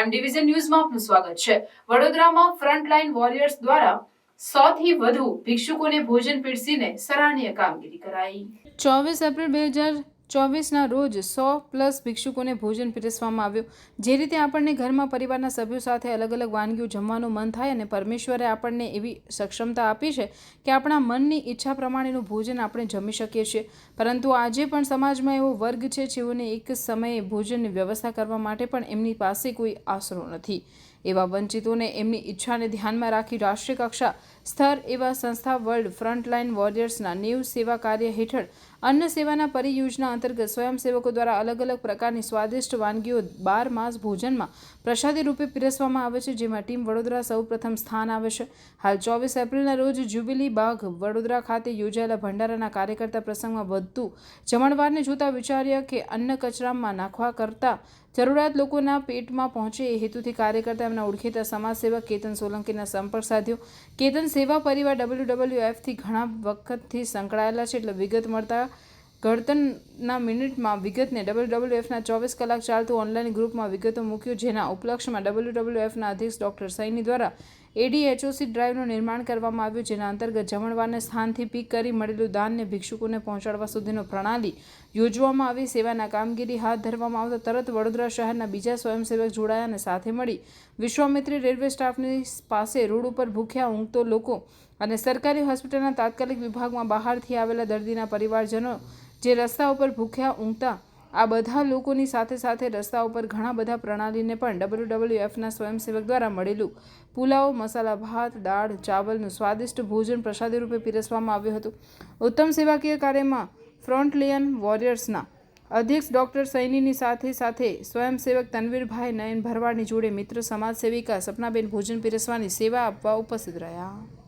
Prime division ન્યૂઝમાં આપનું સ્વાગત છે. વડોદરામાં ફ્રન્ટલાઇન વોરિયર્સ દ્વારા સો વધુ ભિક્ષુકોને ભોજન પીરસીને સરાહનીય કામગીરી કરાઈ. ચોવીસ એપ્રિલ બે હજાર ચોવીસના રોજ સો પ્લસ ભિક્ષુકોને ભોજન પીરસવામાં આવ્યું. જે રીતે આપણને ઘરમાં પરિવારના સભ્યો સાથે અલગ અલગ વાનગીઓ જમવાનું મન થાય અને પરમેશ્વરે આપણને એવી સક્ષમતા આપી છે કે આપણા મનની ઈચ્છા પ્રમાણેનું ભોજન આપણે જમી શકીએ છીએ. પરંતુ આજે પણ સમાજમાં એવો વર્ગ છે જેઓને એક સમયે ભોજનની વ્યવસ્થા કરવા માટે પણ એમની પાસે કોઈ આશરો નથી. એવા વંચિતોને એમની ઈચ્છાને ધ્યાનમાં રાખી રાષ્ટ્રીય કક્ષા સ્તર એવા સંસ્થા વર્લ્ડ ફ્રન્ટલાઇન વોરિયર્સના નેવ સેવા કાર્ય હેઠળ અન્ન સેવાના પરિયોજના અંતર્ગત સ્વયંસેવકો દ્વારા અલગ અલગ પ્રકારની સ્વાદિષ્ટ વાનગીઓ બાર માસ ભોજનમાં પ્રસાદી રૂપે પીરસવામાં આવે છે, જેમાં ટીમ વડોદરા સૌ પ્રથમ સ્થાન આવે છે. હાલ ચોવીસ એપ્રિલના રોજ જ્યુબિલી બાગ વડોદરા ખાતે યોજાયેલા ભંડારાના કાર્યકર્તા પ્રસંગમાં વધતું જમણવારને જોતા વિચાર્યા કે અન્ન કચરામાં નાખવા કરતાં જરૂરિયાત લોકોના પેટમાં પહોંચે એ હેતુથી કાર્યકર્તા એમના ઓળખેતા સમાજસેવક કેતન સોલંકીના સંપર્ક સાધ્યો. કેતન સેવા પરિવાર ડબલ્યુ ડબલ્યુ એફથી ઘણા વખતથી સંકળાયેલા છે એટલે વિગત મળતા ઘડતરના મિનિટમાં વિગતને ડબલ્યુ ડબલ્યુ એફના ચોવીસ કલાક ચાલતું ઓનલાઈન ગ્રુપમાં વિગતો મૂક્યું, જેના ઉપલક્ષમાં ડબલ્યુ ડબલ્યુ એફના અધ્યક્ષ ડૉક્ટર સૈની દ્વારા એડીએચઓસી ડ્રાઈવનું નિર્માણ કરવામાં આવ્યું, જેના અંતર્ગત જમણવારને સ્થાનથી પીક કરી મળેલું દાનને ભિક્ષુકોને પહોંચાડવા સુધીનો પ્રણાલી યોજવામાં આવી. સેવાના કામગીરી હાથ ધરવામાં આવતા તરત વડોદરા શહેરના બીજા સ્વયંસેવક જોડાયા અને સાથે મળી વિશ્વામિત્રી રેલવે સ્ટાફની પાસે રોડ ઉપર ભૂખ્યા, ઊંઘતો લોકો અને સરકારી હોસ્પિટલના તાત્કાલિક વિભાગમાં બહારથી આવેલા દર્દીના પરિવારજનો જે રસ્તા ઉપર ભૂખ્યા, ઊંઘતા આ બધા લોકોની સાથે સાથે રસ્તા ઉપર ઘણા બધા પ્રણાલીને પણ ડબલ્યુ ડબલ્યુ એફના સ્વયંસેવક દ્વારા મળેલું. પુલાવ, મસાલા ભાત, દાળ, ચાવલનું સ્વાદિષ્ટ ભોજન પ્રસાદી રૂપે પીરસવામાં આવ્યું હતું. ઉત્તમ સેવાકીય કાર્યમાં ફ્રન્ટલિયન વોરિયર્સના અધ્યક્ષ ડૉક્ટર સૈનીની સાથે સાથે સ્વયંસેવક તનવીરભાઈ નયન ભરવાડની જોડે મિત્ર સમાજ સેવિકા સપનાબેન ભોજન પીરસવાની સેવા આપવા ઉપસ્થિત રહ્યા.